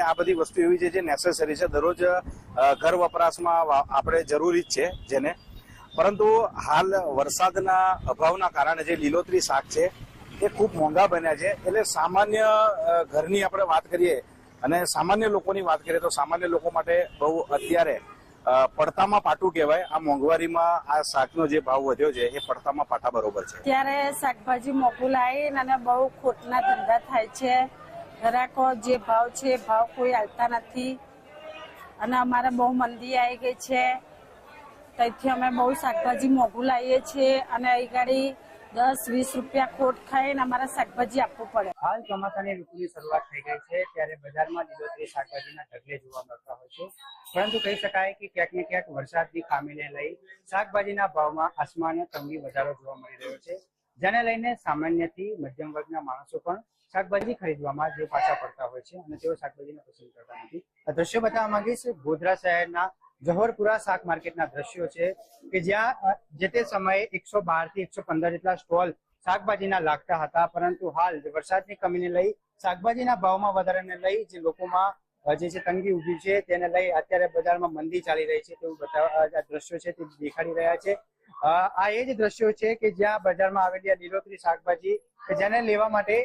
આ બધી વસ્તુ એવી છે જે નેસેસરી છે. દરરોજ ઘર વપરાશમાં આપણે જરૂરી જ છે જેને. પરંતુ હાલ વરસાદના અભાવના કારણે જે લીલોતરી શાક છે, એ ખૂબ મોંઘા બન્યા છે. એટલે સામાન્ય ઘરની આપણે વાત કરીએ અને સામાન્ય લોકોની વાત કરીએ તો સામાન્ય લોકો માટે બહુ અત્યારે પડતામાં પાટું કહેવાય. આ મોંઘવારીમાં આ શાકનો જે ભાવ વધ્યો છે, એ પડતામાં પાટા બરોબર છે. ત્યારે શાકભાજી મોંઘું અને બહુ ખોટના ધંધા થાય છે. ગ્રાહકો જે ભાવ છે ભાવ કોઈ હાલતા નથી. અને અમારે બહુ મંદી આવી ગઈ છે. તેથી અમે બહુ શાકભાજી મોઘું લાવીએ છીએ અને અહીં ગાડી દસ, વીસ રૂપિયા ખોટ ખાઈને અમારે શાકભાજી આપવું પડે. હાલ ચોમાસાની ઋતુની શરૂઆત થઈ ગઈ છે, ત્યારે બજારમાં લીલોતરી શાકભાજીના ઢગલે જોવા મળતા હોય છે. પરંતુ કહી શકાય કે ક્યાંક ને ક્યાંક વરસાદની ખામીને લઈ શાકભાજીના ભાવમાં આસમાને તંગી વધારો જોવા મળી રહ્યો છે. જેને લઈને સામાન્યથી મધ્યમ વર્ગના માણસો પણ શાકભાજી ખરીદવામાં જે પાછા પડતા હોય છે અને તેઓ શાકભાજીને પસંદ કરતા નથી. આ દ્રશ્યો બતાવવા માંગીશ, ગોધરા શહેરના જહોરપુરા શાક માર્કેટના દ્રશ્યો છે કે જ્યાં જે તે સમયે એકસો બારથી એકસો પંદર જેટલા સ્ટોલ શાકભાજીના લાગતા હતા, પરંતુ હાલ વરસાદની કમીને લઈ, શાકભાજીના ભાવમાં વધારાને લઈ જે લોકોમાં જે છે તંગી ઊભી છે, તેને લઈ અત્યારે બજારમાં મંદી ચાલી રહી છે તેવું બતાવ દ્રશ્યો છે તે દેખાડી રહ્યા છે. આ એ જ દ્રશ્યો છે કે જ્યાં બજારમાં આવેલી આ લીલોતરી શાકભાજી જેને લેવા માટે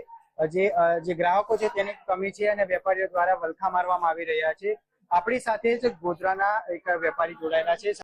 જે જે ગ્રાહકો છે તેની કમી છે અને વેપારીઓ દ્વારા વલખા મારવામાં આવી રહ્યા છે. આપણી સાથે જ ગોધરાના એક વેપારી જોડાયેલા છે.